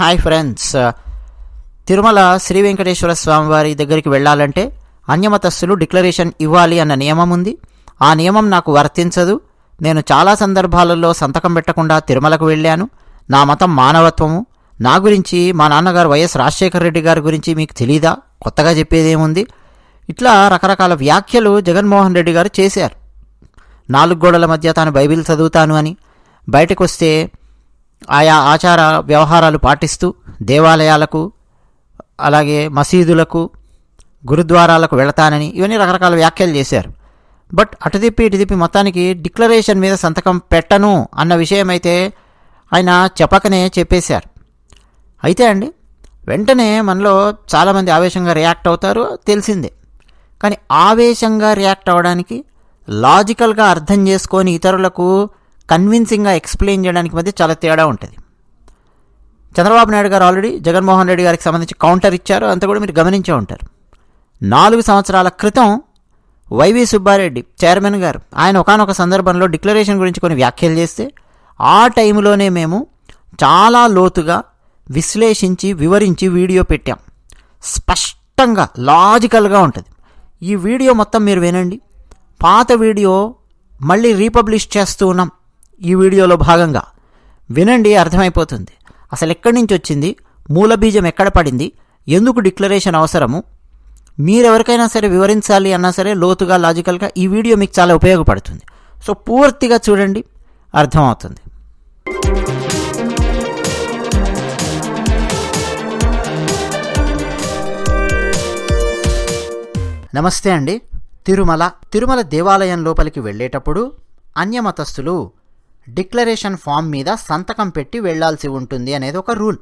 Hi friends. Tirumala Shri Venkateswara Swami వారి దగ్గరికి వెళ్ళాలంటే అన్యమతస్థులు డిక్లరేషన్ ఇవ్వాలి అన్న నియమం ఉంది. ఆ నియమం నాకు వర్తించదు. నేను చాలా సందర్భాలలో సంతకం పెట్టకుండా తిరుమలకు వెళ్ళాను. నా మతం మానవత్వము. నా గురించి మా నాన్నగారు వైఎస్ రాజశేఖర రెడ్డి గారి గురించి మీకు తెలీదా? కొత్తగా చెప్పేదేముంది? ఇట్లా రకరకాల వ్యాఖ్యలు జగన్మోహన్ రెడ్డి గారు చేశారు. నాలుగు గోడల మధ్య తాను బైబిల్ చదువుతాను అని. బయటకు వస్తే ఆయా ఆచార వ్యవహారాలు పాటిస్తూ దేవాలయాలకు అలాగే మసీదులకు గురుద్వారాలకు వెళతానని ఇవన్నీ రకరకాల వ్యాఖ్యలు చేశారు. బట్ అటు తిప్పి ఇటు తిప్పి మొత్తానికి డిక్లరేషన్ మీద సంతకం పెట్టను అన్న విషయం అయితే ఆయన చెప్పకనే చెప్పేశారు. అయితే అండి వెంటనే మనలో చాలామంది ఆవేశంగా రియాక్ట్ అవుతారు తెలిసిందే. కానీ ఆవేశంగా రియాక్ట్ అవ్వడానికి లాజికల్గా అర్థం చేసుకొని ఇతరులకు కన్విన్సింగ్గా ఎక్స్ప్లెయిన్ చేయడానికి మధ్య చాలా తేడా ఉంటుంది. చంద్రబాబు నాయుడు గారు ఆల్రెడీ జగన్మోహన్ రెడ్డి గారికి సంబంధించి కౌంటర్ ఇచ్చారు అంతా కూడా మీరు గమనించే ఉంటారు. నాలుగు సంవత్సరాల క్రితం వైవి సుబ్బారెడ్డి చైర్మన్ గారు ఆయన ఒకనొక సందర్భంలో డిక్లరేషన్ గురించి కొన్ని వ్యాఖ్యలు చేస్తే ఆ టైంలోనే మేము చాలా లోతుగా విశ్లేషించి వివరించి వీడియో పెట్టాం. స్పష్టంగా లాజికల్గా ఉంటుంది. ఈ వీడియో మొత్తం మీరు వినండి. పాత వీడియో మళ్ళీ రీపబ్లిష్ చేస్తూ ఉన్నాం. ఈ వీడియోలో భాగంగా వినండి అర్థమైపోతుంది. అసలు ఎక్కడి నుంచి వచ్చింది? మూల బీజం ఎక్కడ పడింది? ఎందుకు డిక్లరేషన్ అవసరము? మీరెవరికైనా సరే వివరించాలి అన్నా సరే లోతుగా లాజికల్గా ఈ వీడియో మీకు చాలా ఉపయోగపడుతుంది. సో పూర్తిగా చూడండి అర్థమవుతుంది. నమస్తే అండి. తిరుమల తిరుమల దేవాలయం లోపలికి వెళ్ళేటప్పుడు అన్యమతస్థులు డిక్లరేషన్ ఫామ్ మీద సంతకం పెట్టి వెళ్ళాల్సి ఉంటుంది అనేది ఒక రూల్.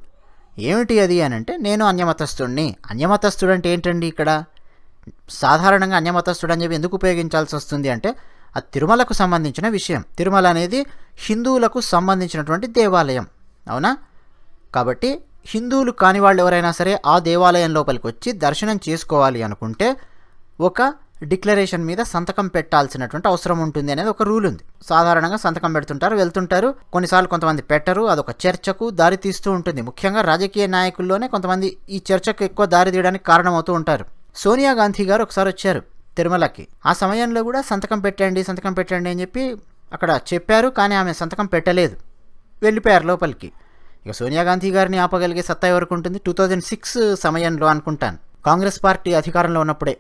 ఏమిటి అది అని అంటే నేను అన్యమతస్థుడిని అన్యమతస్థుడు అంటే ఏంటండి ఇక్కడ? సాధారణంగా అన్యమతస్థుడు అని చెప్పి ఎందుకు ఉపయోగించాల్సి వస్తుంది అంటే అది తిరుమలకు సంబంధించిన విషయం. తిరుమల అనేది హిందువులకు సంబంధించినటువంటి దేవాలయం. అవునా? కాబట్టి హిందువులు కాని వాళ్ళు ఎవరైనా సరే ఆ దేవాలయం లోపలికి వచ్చి దర్శనం చేసుకోవాలి అనుకుంటే ఒక డిక్లరేషన్ మీద సంతకం పెట్టాల్సినటువంటి అవసరం ఉంటుంది అనేది ఒక రూల్ ఉంది. సాధారణంగా సంతకం పెడుతుంటారు వెళ్తుంటారు. కొన్నిసార్లు కొంతమంది పెట్టరు అదొక చర్చకు దారి తీస్తూ ఉంటుంది. ముఖ్యంగా రాజకీయ నాయకుల్లోనే కొంతమంది ఈ చర్చకు ఎక్కువ దారి తీయడానికి కారణమవుతూ ఉంటారు. సోనియా గాంధీ గారు ఒకసారి వచ్చారు తిరుమలకి. ఆ సమయంలో కూడా సంతకం పెట్టండి సంతకం పెట్టండి అని చెప్పి అక్కడ చెప్పారు కానీ ఆమె సంతకం పెట్టలేదు. వెళ్ళిపోయారు లోపలికి. ఇక సోనియా గాంధీ గారిని ఆపగలిగే సత్తా ఎవరికి ఉంటుంది? టూ థౌజండ్ సిక్స్ సమయంలో అనుకుంటాను. కాంగ్రెస్ పార్టీ అధికారంలో ఉన్నప్పుడే.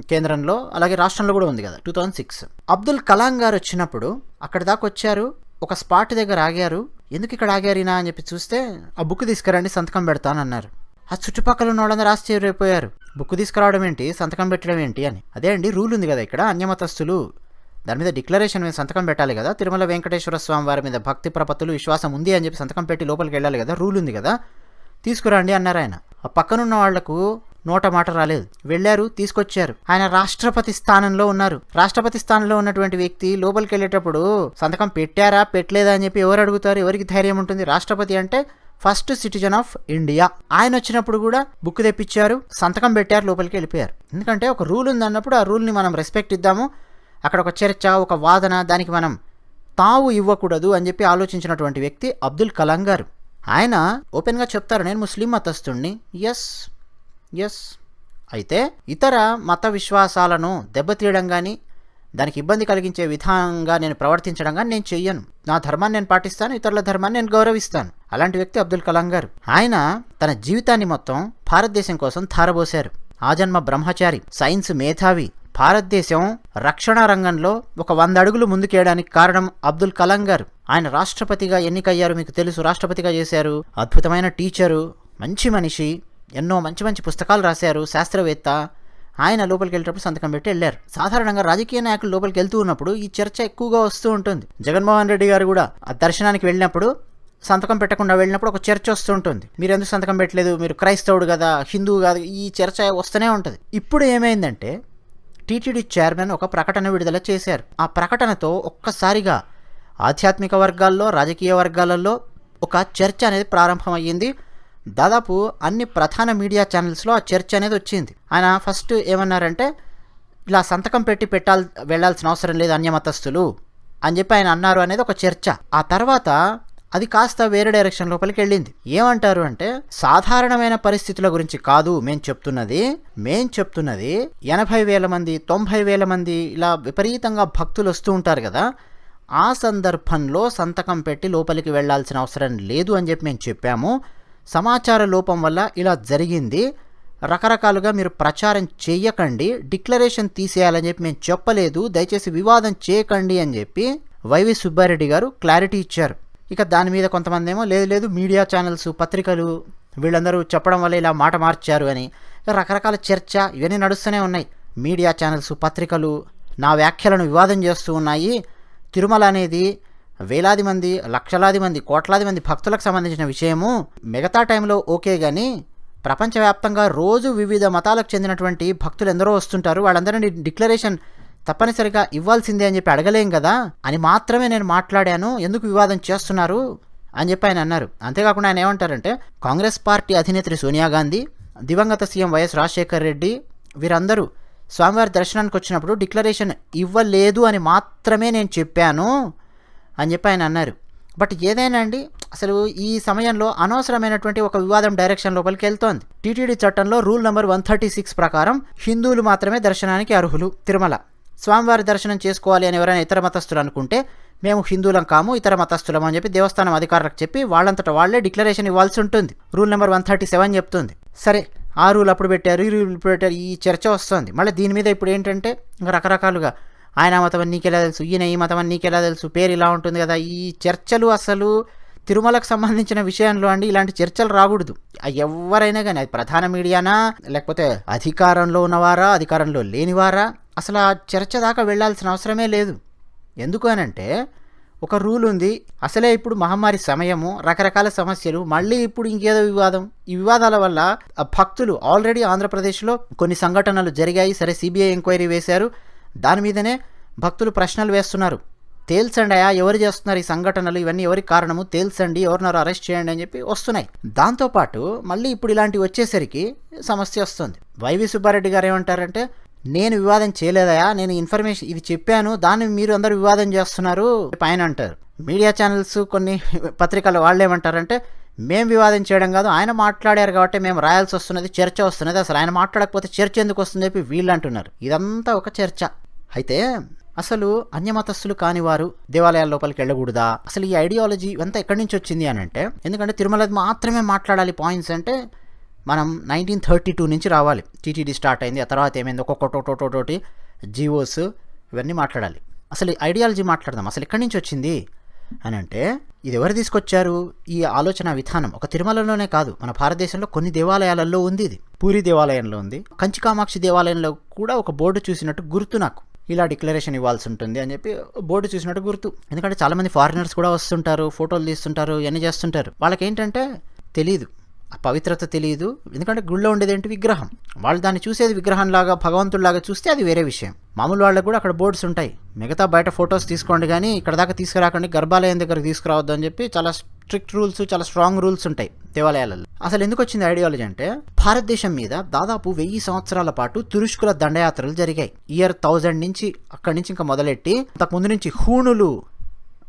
కేంద్రంలో అలాగే రాష్ట్రంలో కూడా ఉంది కదా two thousand six. Abdul Kalam గారు వచ్చినప్పుడు అక్కడి దాకా వచ్చారు ఒక స్పాట్ దగ్గర ఆగారు. ఎందుకు ఇక్కడ ఆగారినా అని చెప్పి చూస్తే ఆ బుక్ తీసుకురండి సంతకం పెడతానన్నారు ఆ చుట్టుపక్కల ఉన్న వాళ్ళందరూ ఆశ్చర్యపోయారు. బుక్ తీసుకురావడం ఏంటి? సంతకం పెట్టడం ఏంటి? అని. అదే అండి రూల్ ఉంది కదా ఇక్కడ అన్యమతస్తులు దాని మీద డిక్లరేషన్ మీద సంతకం పెట్టాలి కదా తిరుమల వెంకటేశ్వర స్వామి వారి మీద భక్తి ప్రపత్తులు విశ్వాసం ఉంది అని చెప్పి సంతకం పెట్టి లోపలికి వెళ్ళాలి కదా రూల్ ఉంది కదా. తీసుకురండి అన్నారు ఆయన. ఆ పక్కనున్న వాళ్ళకు నోట మాట రాలేదు. వెళ్ళారు తీసుకొచ్చారు. ఆయన రాష్ట్రపతి స్థానంలో ఉన్నారు. రాష్ట్రపతి స్థానంలో ఉన్నటువంటి వ్యక్తి లోపలికి వెళ్ళేటప్పుడు సంతకం పెట్టారా పెట్టలేదా అని చెప్పి ఎవరు అడుగుతారు? ఎవరికి ధైర్యం ఉంటుంది? రాష్ట్రపతి అంటే ఫస్ట్ సిటిజన్ ఆఫ్ ఇండియా. ఆయన వచ్చినప్పుడు కూడా బుక్ తెప్పించారు సంతకం పెట్టారు లోపలికి వెళ్ళిపోయారు. ఎందుకంటే ఒక రూల్ ఉంది అన్నప్పుడు ఆ రూల్ని మనం రెస్పెక్ట్ ఇద్దాము. అక్కడ ఒక చర్చ ఒక వాదన దానికి మనం తావు ఇవ్వకూడదు అని చెప్పి ఆలోచించినటువంటి వ్యక్తి అబ్దుల్ కలాం గారు. ఆయన ఓపెన్గా చెప్తారు నేను ముస్లిం మతస్థుణ్ణి. Yes yes. అయితే ఇతర మత విశ్వాసాలను దెబ్బతీయడం కానీ దానికి ఇబ్బంది కలిగించే విధంగా నేను ప్రవర్తించడం కానీ నేను చెయ్యను. నా ధర్మాన్ని నేను పాటిస్తాను ఇతరుల ధర్మాన్ని నేను గౌరవిస్తాను. అలాంటి వ్యక్తి అబ్దుల్ కలాం గారు. ఆయన తన జీవితాన్ని మొత్తం భారతదేశం కోసం ధారబోశారు. ఆజన్మ బ్రహ్మచారి సైన్స్ మేధావి. భారతదేశం రక్షణ రంగంలో ఒక వంద అడుగులు ముందుకేయడానికి కారణం అబ్దుల్ కలాం గారు. ఆయన రాష్ట్రపతిగా ఎన్నికయ్యారు మీకు తెలుసు రాష్ట్రపతిగా చేశారు. అద్భుతమైన టీచరు మంచి మనిషి. ఎన్నో మంచి మంచి పుస్తకాలు రాశారు శాస్త్రవేత్త. ఆయన లోపలికి వెళ్ళేటప్పుడు సంతకం పెట్టి వెళ్ళారు. సాధారణంగా రాజకీయ నాయకులు లోపలికి వెళ్తూ ఉన్నప్పుడు ఈ చర్చ ఎక్కువగా వస్తూ ఉంటుంది. జగన్మోహన్ రెడ్డి గారు కూడా ఆ దర్శనానికి వెళ్ళినప్పుడు సంతకం పెట్టకుండా వెళ్ళినప్పుడు ఒక చర్చ వస్తూ ఉంటుంది. మీరు ఎందుకు సంతకం పెట్టలేదు? మీరు క్రైస్తవుడు కదా హిందువు కాదు ఈ చర్చ వస్తూనే ఉంటుంది. ఇప్పుడు ఏమైందంటే టీటీడీ చైర్మన్ ఒక ప్రకటన విడుదల చేశారు. ఆ ప్రకటనతో ఒక్కసారిగా ఆధ్యాత్మిక వర్గాల్లో రాజకీయ వర్గాలలో ఒక చర్చ అనేది ప్రారంభమయ్యింది. దాదాపు అన్ని ప్రధాన మీడియా ఛానల్స్లో ఆ చర్చ అనేది వచ్చింది. ఆయన ఫస్ట్ ఏమన్నారంటే ఇలా సంతకం పెట్టి పెట్టాల్ వెళ్ళాల్సిన అవసరం లేదు అన్యమతస్థులు అని చెప్పి ఆయన అన్నారు అనేది ఒక చర్చ. ఆ తర్వాత అది కాస్త వేరే డైరెక్షన్ లోపలికి వెళ్ళింది. ఏమంటారు అంటే సాధారణమైన పరిస్థితుల గురించి కాదు మేం చెప్తున్నది మేం చెప్తున్నది ఎనభై వేల మంది తొంభై వేల మంది ఇలా విపరీతంగా భక్తులు వస్తూ ఉంటారు కదా ఆ సందర్భంలో సంతకం పెట్టి లోపలికి వెళ్ళాల్సిన అవసరం లేదు అని చెప్పి మేము చెప్పాము. సమాచార లోపం వల్ల ఇలా జరిగింది. రకరకాలుగా మీరు ప్రచారం చేయకండి. డిక్లరేషన్ తీసేయాలని చెప్పి మేము చెప్పలేదు. దయచేసి వివాదం చేయకండి అని చెప్పి వైవి సుబ్బారెడ్డి గారు క్లారిటీ ఇచ్చారు. ఇక దాని మీద కొంతమంది ఏమో లేదు లేదు మీడియా ఛానల్స్ పత్రికలు వీళ్ళందరూ చెప్పడం వల్ల ఇలా మాట మార్చారు అని. రకరకాల చర్చ ఇవన్నీ నడుస్తూనే ఉన్నాయి. మీడియా ఛానల్స్ పత్రికలు నా వ్యాఖ్యలను వివాదం చేస్తూ ఉన్నాయి. తిరుమల అనేది వేలాది మంది లక్షలాది మంది కోట్లాది మంది భక్తులకు సంబంధించిన విషయము మిగతా టైంలో ఓకే కానీ ప్రపంచవ్యాప్తంగా రోజు వివిధ మతాలకు చెందినటువంటి భక్తులు ఎందరో వస్తుంటారు. వాళ్ళందరినీ డిక్లరేషన్ తప్పనిసరిగా ఇవ్వాల్సిందే అని చెప్పి అడగలేం కదా? అని మాత్రమే నేను మాట్లాడాను. ఎందుకు వివాదం చేస్తున్నారు? అని చెప్పి ఆయన అన్నారు. అంతేకాకుండా ఆయన ఏమంటారంటే కాంగ్రెస్ పార్టీ అధినేత్రి సోనియా గాంధీ దివంగత సీఎం వైఎస్ రాజశేఖర్ రెడ్డి వీరందరూ స్వామివారి దర్శనానికి వచ్చినప్పుడు డిక్లరేషన్ ఇవ్వలేదు అని మాత్రమే నేను చెప్పాను. అని చెప్పి ఆయన అన్నారు. బట్ ఏదైనా అండి అసలు ఈ సమయంలో అనవసరమైనటువంటి ఒక వివాదం డైరెక్షన్ లోపలికి వెళ్తోంది. టీటీడీ చట్టంలో rule number one thirty six ప్రకారం హిందువులు మాత్రమే దర్శనానికి అర్హులు. తిరుమల. స్వామివారి దర్శనం చేసుకోవాలి అని ఎవరైనా ఇతర మతస్థులు అనుకుంటే మేము హిందువులం కాము ఇతర మతస్థులం అని చెప్పి దేవస్థానం అధికారులకు చెప్పి వాళ్ళంతట వాళ్ళే డిక్లరేషన్ ఇవ్వాల్సి ఉంటుంది. Rule number one thirty seven చెప్తుంది. సరే ఆ రూల్ అప్పుడు పెట్టారు ఈ రూల్ పెట్టారు ఈ చర్చ వస్తుంది. మళ్ళీ దీని మీద ఇప్పుడు ఏంటంటే ఇంకా రకరకాలుగా ఆయన మతం నీకెలా తెలుసు? ఈయన ఈ మతం నీకెలా తెలుసు? పేరు ఇలా ఉంటుంది కదా. ఈ చర్చలు అసలు తిరుమలకు సంబంధించిన విషయంలో అండి ఇలాంటి చర్చలు రాకూడదు. ఎవరైనా కానీ అది ప్రధాన మీడియానా లేకపోతే అధికారంలో ఉన్నవారా అధికారంలో లేనివారా అసలు ఆ చర్చ దాకా వెళ్ళాల్సిన అవసరమే లేదు. ఎందుకు అనంటే ఒక రూల్ ఉంది. అసలే ఇప్పుడు మహమ్మారి సమయము రకరకాల సమస్యలు మళ్ళీ ఇప్పుడు ఇంకేదో వివాదం. ఈ వివాదాల వల్ల భక్తులు ఆల్రెడీ ఆంధ్రప్రదేశ్లో కొన్ని సంఘటనలు జరిగాయి. సరే సిబిఐ ఎంక్వైరీ వేశారు. దాని మీదనే భక్తులు ప్రశ్నలు వేస్తున్నారు. తేల్చండి అయా ఎవరు చేస్తున్నారు ఈ సంఘటనలు? ఇవన్నీ ఎవరికి కారణము? తేల్చండి ఎవరినారు అరెస్ట్ చేయండి అని చెప్పి వస్తున్నాయి. దాంతోపాటు మళ్ళీ ఇప్పుడు ఇలాంటివి వచ్చేసరికి సమస్య వస్తుంది. వైవి సుబ్బారెడ్డి గారు ఏమంటారంటే నేను వివాదం చేయలేదయా? నేను ఇన్ఫర్మేషన్ ఇది చెప్పాను దాన్ని మీరు అందరూ వివాదం చేస్తున్నారు పైన అంటారు. మీడియా ఛానల్స్ కొన్ని పత్రికలు వాళ్ళు ఏమంటారంటే మేము వివాదం చేయడం కాదు ఆయన మాట్లాడారు కాబట్టి మేము రాయాల్సి వస్తున్నది చర్చ వస్తున్నది. అసలు ఆయన మాట్లాడకపోతే చర్చ ఎందుకు వస్తుంది చెప్పి వీళ్ళు అంటున్నారు ఇదంతా ఒక చర్చ. అయితే అసలు అన్యమతస్థులు కాని వారు దేవాలయాల లోపలికి వెళ్ళకూడదా? అసలు ఈ ఐడియాలజీ ఇవంతా ఎక్కడి నుంచి వచ్చింది అని అంటే ఎందుకంటే తిరుమల మాత్రమే మాట్లాడాలి పాయింట్స్ అంటే మనం నైన్టీన్ థర్టీ టూ నుంచి రావాలి. టీటీడీ స్టార్ట్ అయింది ఆ తర్వాత ఏమైంది? ఒక్కొక్కటోటోటోటి జీవోస్ ఇవన్నీ మాట్లాడాలి. అసలు ఈ ఐడియాలజీ మాట్లాడదాం. అసలు ఎక్కడి నుంచి వచ్చింది? అని అంటే ఇది ఎవరు తీసుకొచ్చారు? ఈ ఆలోచన విధానం ఒక తిరుమలలోనే కాదు మన భారతదేశంలో కొన్ని దేవాలయాలలో ఉంది ఇది. పూరి దేవాలయంలో ఉంది కంచి కామాక్షి దేవాలయంలో కూడా ఒక బోర్డు చూసినట్టు గుర్తు నాకు. ఇలా డిక్లరేషన్ ఇవ్వాల్సి ఉంటుంది అని చెప్పి బోర్డు చూసినట్టు గుర్తు. ఎందుకంటే చాలామంది ఫారినర్స్ కూడా వస్తుంటారు ఫోటోలు తీస్తుంటారు ఇవన్నీ చేస్తుంటారు. వాళ్ళకి ఏంటంటే తెలియదు పవిత్రత తెలియదు. ఎందుకంటే గుళ్ళో ఉండేది ఏంటి? విగ్రహం. వాళ్ళు దాన్ని చూసేది విగ్రహంలాగా భగవంతుడిలాగా చూస్తే అది వేరే విషయం. మామూలు వాళ్ళకు కూడా అక్కడ బోర్డ్స్ ఉంటాయి. మిగతా బయట ఫొటోస్ తీసుకోండి కానీ ఇక్కడ దాకా తీసుకురాకండి గర్భాలయం దగ్గర తీసుకురావద్దు అని చెప్పి చాలా స్ట్రిక్ట్ రూల్స్ చాలా స్ట్రాంగ్ రూల్స్ ఉంటాయి దేవాలయాలలో. అసలు ఎందుకు వచ్చింది ఐడియాలజీ అంటే భారతదేశం మీద దాదాపు వెయ్యి సంవత్సరాల పాటు తురుష్కుల దండయాత్రలు జరిగాయి. ఇయర్ థౌజండ్ నుంచి అక్కడి నుంచి ఇంకా మొదలెట్టి అంతకు ముందు నుంచి హూణులు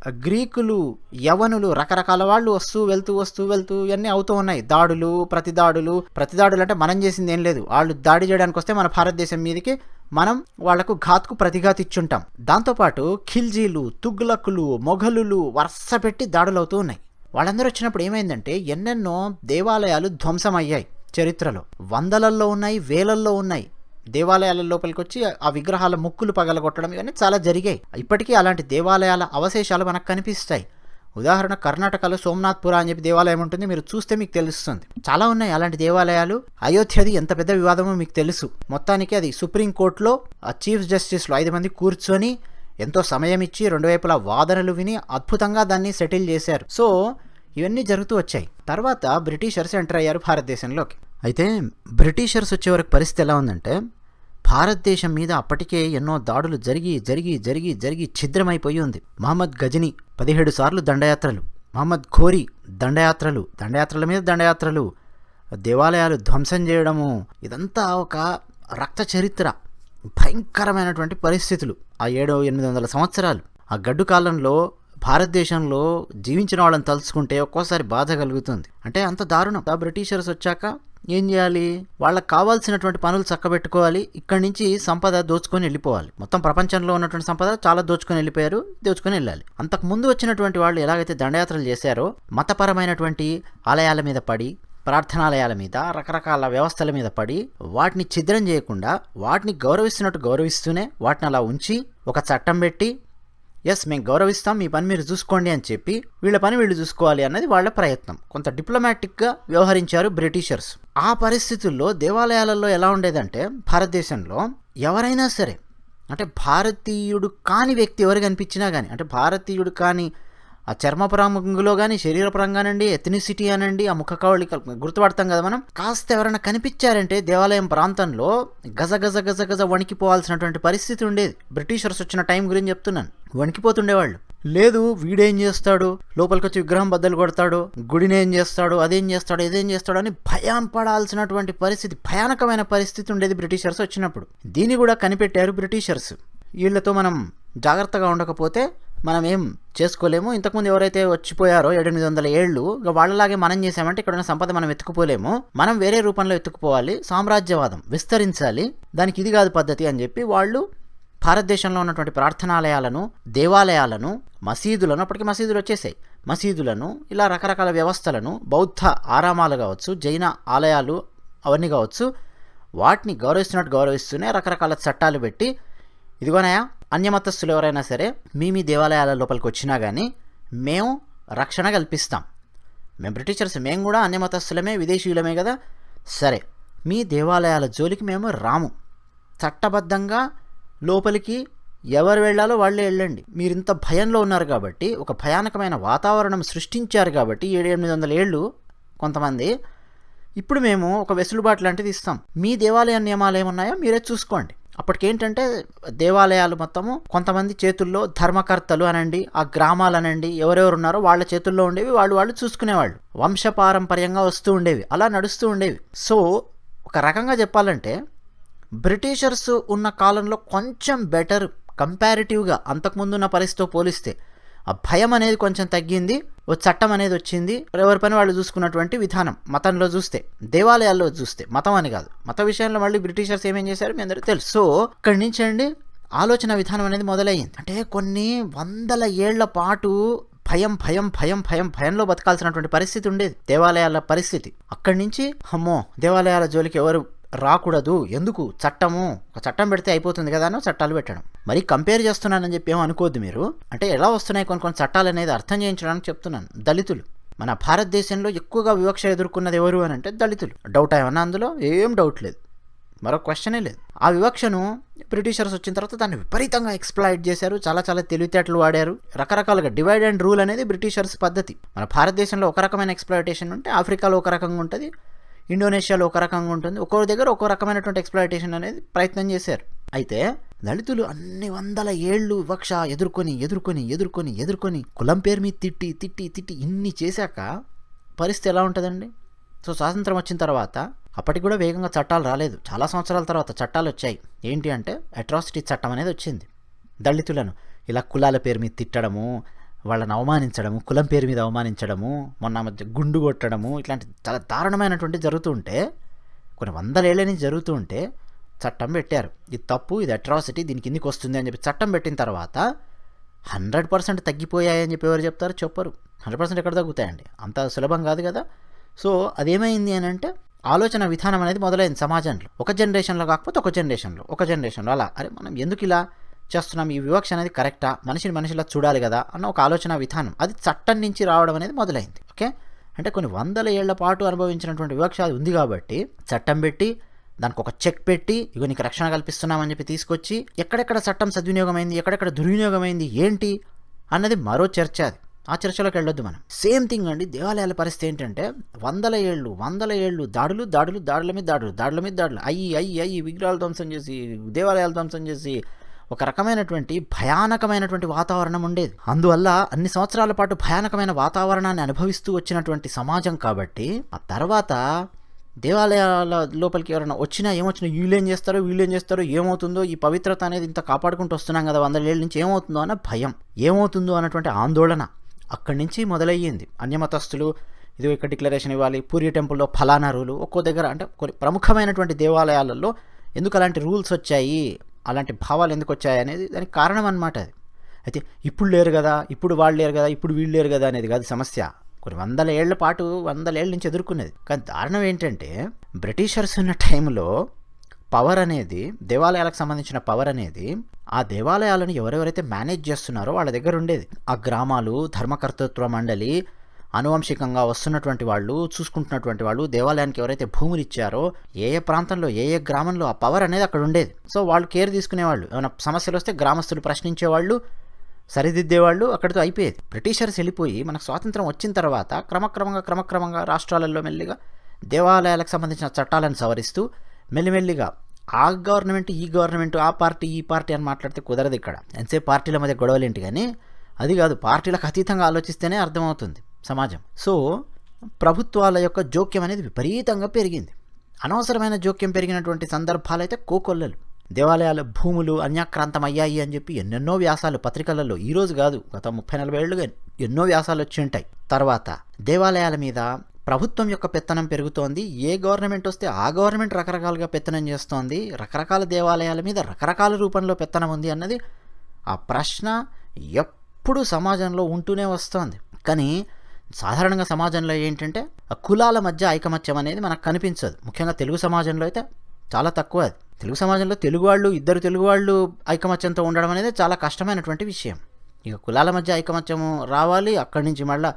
గ్రీకులు యవనులు రకరకాల వాళ్ళు వస్తూ వెళ్తూ వస్తూ వెళ్తూ ఇవన్నీ అవుతూ ఉన్నాయి. దాడులు ప్రతి దాడులు ప్రతి దాడులు అంటే మనం చేసింది ఏం లేదు. వాళ్ళు దాడి చేయడానికి వస్తే మన భారతదేశం మీదకి మనం వాళ్ళకు ఘాత్కు ప్రతిఘాత్ ఇచ్చుంటాం. దాంతోపాటు ఖిల్జీలు తుగ్లకులు మొఘలులు వరుస పెట్టి దాడులు అవుతూ ఉన్నాయి. వాళ్ళందరూ వచ్చినప్పుడు ఏమైందంటే ఎన్నెన్నో దేవాలయాలు ధ్వంసమయ్యాయి చరిత్రలో. వందలల్లో ఉన్నాయి వేలల్లో ఉన్నాయి. దేవాలయాల లోపలికి వచ్చి ఆ విగ్రహాల ముక్కులు పగలగొట్టడం ఇవన్నీ చాలా జరిగాయి. ఇప్పటికీ అలాంటి దేవాలయాల అవశేషాలు మనకు కనిపిస్తాయి. ఉదాహరణ కర్ణాటకలో సోమనాథ్పుర అని చెప్పి దేవాలయం ఉంటుంది. మీరు చూస్తే మీకు తెలుస్తుంది. చాలా ఉన్నాయి అలాంటి దేవాలయాలు. అయోధ్యది ఎంత పెద్ద వివాదమో మీకు తెలుసు. మొత్తానికి అది సుప్రీంకోర్టులో ఆ చీఫ్ జస్టిస్లో ఐదు మంది కూర్చొని ఎంతో సమయం ఇచ్చి రెండు వైపులా వాదనలు విని అద్భుతంగా దాన్ని సెటిల్ చేశారు. సో ఇవన్నీ జరుగుతూ వచ్చాయి. తర్వాత బ్రిటిషర్స్ ఎంటర్ అయ్యారు భారతదేశంలోకి. అయితే బ్రిటిషర్స్ వచ్చే వరకు పరిస్థితి ఎలా ఉందంటే భారతదేశం మీద అప్పటికే ఎన్నో దాడులు జరిగి జరిగి జరిగి జరిగి ఛిద్రమైపోయి ఉంది. మహమ్మద్ గజని పదిహేడు సార్లు దండయాత్రలు మహమ్మద్ ఘోరీ దండయాత్రలు దండయాత్రల మీద దండయాత్రలు దేవాలయాలు ధ్వంసం చేయడము ఇదంతా ఒక రక్త చరిత్ర భయంకరమైనటువంటి పరిస్థితులు ఆ ఏడు ఎనిమిది వందల సంవత్సరాలు. ఆ గడ్డు కాలంలో భారతదేశంలో జీవించిన వాళ్ళని తలుచుకుంటే ఒక్కోసారి బాధ కలుగుతుంది. అంటే అంత దారుణం. ఆ బ్రిటిషర్స్ వచ్చాక ఏం చేయాలి? వాళ్ళకి కావాల్సినటువంటి పనులు చక్కబెట్టుకోవాలి. ఇక్కడి నుంచి సంపద దోచుకొని వెళ్ళిపోవాలి. మొత్తం ప్రపంచంలో ఉన్నటువంటి సంపద చాలా దోచుకొని వెళ్ళిపోయారు దోచుకొని వెళ్ళాలి. అంతకు ముందు వచ్చినటువంటి వాళ్ళు ఎలాగైతే దండయాత్రలు చేశారో మతపరమైనటువంటి ఆలయాల మీద పడి ప్రార్థనాలయాల మీద రకరకాల వ్యవస్థల మీద పడి వాటిని ఛిద్రం చేయకుండా వాటిని గౌరవిస్తున్నట్టు గౌరవిస్తూనే వాటిని అలా ఉంచి ఒక చట్టం పెట్టి ఎస్ మేము గౌరవిస్తాం మీ పని మీరు చూసుకోండి అని చెప్పి వీళ్ళ పని వీళ్ళు చూసుకోవాలి అన్నది వాళ్ళ ప్రయత్నం. కొంత డిప్లొమాటిక్గా వ్యవహరించారు బ్రిటిషర్స్. ఆ పరిస్థితుల్లో దేవాలయాలలో ఎలా ఉండేదంటే భారతదేశంలో ఎవరైనా సరే అంటే భారతీయుడు కాని వ్యక్తి ఎవరు కనిపించినా కానీ అంటే భారతీయుడు కాని ఆ చర్మపరంగులో కానీ శరీరపరంగానండి ఎథనిసిటీ అనండి ఆ ముఖ కవళి గుర్తుపడతాం కదా మనం. కాస్త ఎవరైనా కనిపించారంటే దేవాలయం ప్రాంతంలో గజ గజ గజ గజ వణికిపోవాల్సినటువంటి పరిస్థితి ఉండేది. బ్రిటిషర్స్ వచ్చిన టైం గురించి చెప్తున్నాను. వణికిపోతుండేవాళ్ళు. లేదు వీడేం చేస్తాడు? లోపలికి వచ్చి విగ్రహం బద్దలు కొడతాడు గుడిని ఏం చేస్తాడు అదేం చేస్తాడు ఇదేం చేస్తాడు అని భయం పడాల్సినటువంటి పరిస్థితి భయానకమైన పరిస్థితి ఉండేది బ్రిటిషర్స్ వచ్చినప్పుడు. దీన్ని కూడా కనిపెట్టారు బ్రిటిషర్స్. వీళ్ళతో మనం జాగ్రత్తగా ఉండకపోతే మనం ఏం చేసుకోలేము. ఇంతకుముందు ఎవరైతే వచ్చిపోయారో ఎనిమిది వందల ఏళ్ళు వాళ్ళలాగే మనం చేసామంటే ఇక్కడ ఉన్న సంపద మనం ఎత్తుకుపోలేము మనం వేరే రూపంలో ఎత్తుకుపోవాలి సామ్రాజ్యవాదం విస్తరించాలి. దానికి ఇది కాదు పద్ధతి అని చెప్పి వాళ్ళు భారతదేశంలో ఉన్నటువంటి ప్రార్థనాలయాలను దేవాలయాలను మసీదులను అప్పటికి మసీదులు వచ్చేసాయి. మసీదులను ఇలా రకరకాల వ్యవస్థలను బౌద్ధ ఆరామాలు కావచ్చు జైన ఆలయాలు అవన్నీ కావచ్చు వాటిని గౌరవిస్తున్నట్టు గౌరవిస్తూనే రకరకాల చట్టాలు పెట్టి ఇదిగోనయా అన్యమతస్థులు ఎవరైనా సరే మీ మీ దేవాలయాల లోపలికి వచ్చినా కానీ మేము రక్షణ కల్పిస్తాం. మేము బ్రిటిషర్స్ మేము కూడా అన్యమతస్థులమే విదేశీయులమే కదా? సరే మీ దేవాలయాల జోలికి మేము రాము. చట్టబద్ధంగా లోపలికి ఎవరు వెళ్ళాలో వాళ్ళే వెళ్ళండి. మీరు ఇంత భయంలో ఉన్నారు కాబట్టి ఒక భయానకమైన వాతావరణం సృష్టించారు కాబట్టి ఏడు ఎనిమిది వందల ఏళ్ళు కొంతమంది ఇప్పుడు మేము ఒక వెసులుబాటు లాంటిది ఇస్తాం. మీ దేవాలయ నియమాలు ఏమున్నాయో మీరే చూసుకోండి. అప్పటికేంటంటే దేవాలయాలు మొత్తము కొంతమంది చేతుల్లో ధర్మకర్తలు అనండి ఆ గ్రామాలు అనండి ఎవరెవరు ఉన్నారో వాళ్ళ చేతుల్లో ఉండేవి వాళ్ళు వాళ్ళు చూసుకునేవాళ్ళు. వంశపారంపర్యంగా వస్తూ ఉండేవి అలా నడుస్తూ ఉండేవి. సో ఒక రకంగా చెప్పాలంటే బ్రిటిషర్స్ ఉన్న కాలంలో కొంచెం బెటర్ కంపారిటివ్గా అంతకుముందు ఉన్న పరిస్థితితో పోలిస్తే. ఆ భయం అనేది కొంచెం తగ్గింది ఓ చట్టం అనేది వచ్చింది. ఎవరి పని వాళ్ళు చూసుకున్నటువంటి విధానం మతంలో చూస్తే దేవాలయాల్లో చూస్తే మతం అని కాదు. మత విషయంలో మళ్ళీ బ్రిటిషర్స్ ఏమేం చేశారు మీ అందరికీ తెలుసు. సో ఇక్కడి నుంచి అండి ఆలోచన విధానం అనేది మొదలయ్యింది. అంటే కొన్ని వందల ఏళ్ళ పాటు భయం భయం భయం భయం భయంలో బతకాల్సినటువంటి పరిస్థితి ఉండేది. దేవాలయాల పరిస్థితి. అక్కడి నుంచి అమ్మో దేవాలయాల జోలికి ఎవరు రాకూడదు. ఎందుకు? చట్టము. ఒక చట్టం పెడితే అయిపోతుంది కదా అని చట్టాలు పెట్టడం. మరి కంపేర్ చేస్తున్నానని చెప్పి ఏమో అనుకోవద్దు మీరు. అంటే ఎలా వస్తున్నాయి కొన్ని కొన్ని చట్టాలు అనేది అర్థం చేయించడానికి చెప్తున్నాను. దళితులు. మన భారతదేశంలో ఎక్కువగా వివక్ష ఎదుర్కొన్నది ఎవరు అని అంటే దళితులు. డౌట్ ఏమన్నా అందులో? ఏం డౌట్ లేదు. మరో క్వశ్చనే లేదు. ఆ వివక్షను బ్రిటిషర్స్ వచ్చిన తర్వాత దాన్ని విపరీతంగా ఎక్స్ప్లాయిట్ చేశారు. చాలా చాలా తెలివితేటలు వాడారు. రకరకాలుగా డివైడ్ అండ్ రూల్ అనేది బ్రిటిషర్స్ పద్ధతి. మన భారతదేశంలో ఒక రకమైన ఎక్స్ప్లాయిటేషన్ ఉంటే ఆఫ్రికాలో ఒక రకంగా ఉంటుంది. ఇండోనేషియాలో ఒక రకంగా ఉంటుంది. ఒక్కొక్క దగ్గర ఒక్కో రకమైనటువంటి ఎక్స్ప్లాయిటేషన్ అనేది ప్రయత్నం చేశారు. అయితే దళితులు అన్ని వందల ఏళ్ళు వివక్ష ఎదుర్కొని ఎదుర్కొని ఎదుర్కొని ఎదుర్కొని కులం పేరు మీద తిట్టి తిట్టి తిట్టి ఇన్ని చేశాక పరిస్థితి ఎలా ఉంటుందండి? సో స్వాతంత్రం వచ్చిన తర్వాత అప్పటికి కూడా వేగంగా చట్టాలు రాలేదు. చాలా సంవత్సరాల తర్వాత చట్టాలు వచ్చాయి. ఏంటి అంటే అట్రాసిటీ చట్టం అనేది వచ్చింది. దళితులను ఇలా కులాల పేరు మీద తిట్టడము వాళ్ళని అవమానించడము కులం పేరు మీద అవమానించడము మొన్న మధ్య గుండు కొట్టడము ఇట్లాంటి చాలా దారుణమైనటువంటి జరుగుతూ ఉంటే కొన్ని వందలేళ్ళ నుంచి జరుగుతూ ఉంటే చట్టం పెట్టారు. ఇది తప్పు ఇది అట్రాసిటీ దీని కిందికి వస్తుంది అని చెప్పి చట్టం పెట్టిన తర్వాత హండ్రెడ్ పర్సెంట్ తగ్గిపోయాయని చెప్పి ఎవరు చెప్తారు? చెప్పరు. హండ్రెడ్ పర్సెంట్ ఎక్కడ తగ్గుతాయండి? అంత సులభం కాదు కదా? సో అదేమైంది అని అంటే ఆలోచన విధానం అనేది మొదలైంది సమాజంలో. ఒక జనరేషన్లో కాకపోతే ఒక జనరేషన్లో ఒక జనరేషన్లో అలా. అరే మనం ఎందుకు ఇలా చేస్తున్నాం ఈ వివక్ష అనేది కరెక్టా? మనిషిని మనిషిలా చూడాలి కదా అన్న ఒక ఆలోచన విధానం. అది చట్టం నుంచి రావడం అనేది మొదలైంది. ఓకే? అంటే కొన్ని వందల ఏళ్ళ పాటు అనుభవించినటువంటి వివక్ష అది ఉంది కాబట్టి చట్టం పెట్టి దానికి ఒక చెక్ పెట్టి ఇగో నీకు రక్షణ కల్పిస్తున్నామని చెప్పి తీసుకొచ్చి ఎక్కడెక్కడ చట్టం సద్వినియోగమైంది ఎక్కడెక్కడ దుర్వినియోగమైంది ఏంటి అన్నది మరో చర్చ అది. ఆ చర్చలోకి వెళ్ళొద్దు మనం. సేమ్ థింగ్ అండి దేవాలయాల పరిస్థితి ఏంటంటే వందల ఏళ్ళు వందల ఏళ్ళు దాడులు దాడులు దాడుల మీద దాడులు దాడుల మీద దాడులు అయ్యి అయ్యి అయ్యి విగ్రహాలు ధ్వంసం చేసి దేవాలయాలు ధ్వంసం చేసి ఒక రకమైనటువంటి భయానకమైనటువంటి వాతావరణం ఉండేది. అందువల్ల అన్ని సంవత్సరాల పాటు భయానకమైన వాతావరణాన్ని అనుభవిస్తూ వచ్చినటువంటి సమాజం కాబట్టి ఆ తర్వాత దేవాలయాల లోపలికి ఎవరైనా వచ్చినా ఏమొచ్చినా వీళ్ళేం చేస్తారో వీళ్ళు ఏం చేస్తారో ఏమవుతుందో ఈ పవిత్రత అనేది ఇంత కాపాడుకుంటూ వస్తున్నాం కదా వందల ఏళ్ళ నుంచి ఏమవుతుందో అన్న భయం. ఏమవుతుందో అన్నటువంటి ఆందోళన అక్కడి నుంచి మొదలయ్యింది. అన్యమతస్తులు ఇది ఇక్కడ డిక్లరేషన్ ఇవ్వాలి పూరి టెంపుల్లో ఫలానా రూలు ఒక్కో దగ్గర అంటే కొన్ని ప్రముఖమైనటువంటి దేవాలయాలలో ఎందుకు అలాంటి రూల్స్ వచ్చాయి? అలాంటి భావాలు ఎందుకు వచ్చాయనేది దానికి కారణం అనమాట అది. అయితే ఇప్పుడు లేరు కదా ఇప్పుడు వాళ్ళు లేరు కదా ఇప్పుడు వీళ్ళు లేరు కదా అనేది కాదు సమస్య. కొన్ని వందల ఏళ్ళ పాటు వందల ఏళ్ళ నుంచి ఎదుర్కొనేది. కానీ దారుణం ఏంటంటే బ్రిటిషర్స్ ఉన్న టైంలో పవర్ అనేది దేవాలయాలకు సంబంధించిన పవర్ అనేది ఆ దేవాలయాలను ఎవరెవరైతే మేనేజ్ చేస్తున్నారో వాళ్ళ దగ్గర ఉండేది. ఆ గ్రామాలు ధర్మకర్తృత్వ మండలి అనువంశికంగా వస్తున్నటువంటి వాళ్ళు చూసుకుంటున్నటువంటి వాళ్ళు దేవాలయానికి ఎవరైతే భూములు ఇచ్చారో ఏ ఏ ప్రాంతంలో ఏ ఏ గ్రామంలో ఆ పవర్ అనేది అక్కడ ఉండేది. సో వాళ్ళు కేర్ తీసుకునేవాళ్ళు. ఏమైనా సమస్యలు వస్తే గ్రామస్తులు ప్రశ్నించేవాళ్ళు సరిదిద్దేవాళ్ళు అక్కడితో అయిపోయేది. బ్రిటిషర్స్ వెళ్ళిపోయి మనకు స్వాతంత్రం వచ్చిన తర్వాత క్రమక్రమంగా క్రమక్రమంగా రాష్ట్రాలలో మెల్లిగా దేవాలయాలకు సంబంధించిన చట్టాలను సవరిస్తూ మెల్లిమెల్లిగా ఆ గవర్నమెంట్ ఈ గవర్నమెంట్ ఆ పార్టీ ఈ పార్టీ అని మాట్లాడితే కుదరదు ఇక్కడ. ఎంతసేపు పార్టీల మధ్య గొడవలేంటి కానీ అది కాదు. పార్టీలకు అతీతంగా ఆలోచిస్తేనే అర్థమవుతుంది. సమాజం. సో ప్రభుత్వాల యొక్క జోక్యం అనేది విపరీతంగా పెరిగింది. అనవసరమైన జోక్యం పెరిగినటువంటి సందర్భాలు అయితే కోకొల్లలు. దేవాలయాల భూములు అన్యాక్రాంతం అయ్యాయి అని చెప్పి ఎన్నెన్నో వ్యాసాలు పత్రికలలో ఈరోజు కాదు గత ముప్పై నలభై ఏళ్ళుగా ఎన్నో వ్యాసాలు వచ్చి ఉంటాయి. తర్వాత దేవాలయాల మీద ప్రభుత్వం యొక్క పెత్తనం పెరుగుతోంది. ఏ గవర్నమెంట్ వస్తే ఆ గవర్నమెంట్ రకరకాలుగా పెత్తనం చేస్తోంది. రకరకాల దేవాలయాల మీద రకరకాల రూపంలో పెత్తనం ఉంది అన్నది ఆ ప్రశ్న ఎప్పుడు సమాజంలో ఉంటూనే వస్తోంది. కానీ సాధారణంగా సమాజంలో ఏంటంటే ఆ కులాల మధ్య ఐకమత్యం అనేది మనకు కనిపించదు. ముఖ్యంగా తెలుగు సమాజంలో అయితే చాలా తక్కువ అది. తెలుగు సమాజంలో తెలుగు వాళ్ళు ఇద్దరు తెలుగు వాళ్ళు ఐకమత్యంతో ఉండడం అనేది చాలా కష్టమైనటువంటి విషయం. ఇక కులాల మధ్య ఐకమత్యం రావాలి అక్కడి నుంచి మళ్ళీ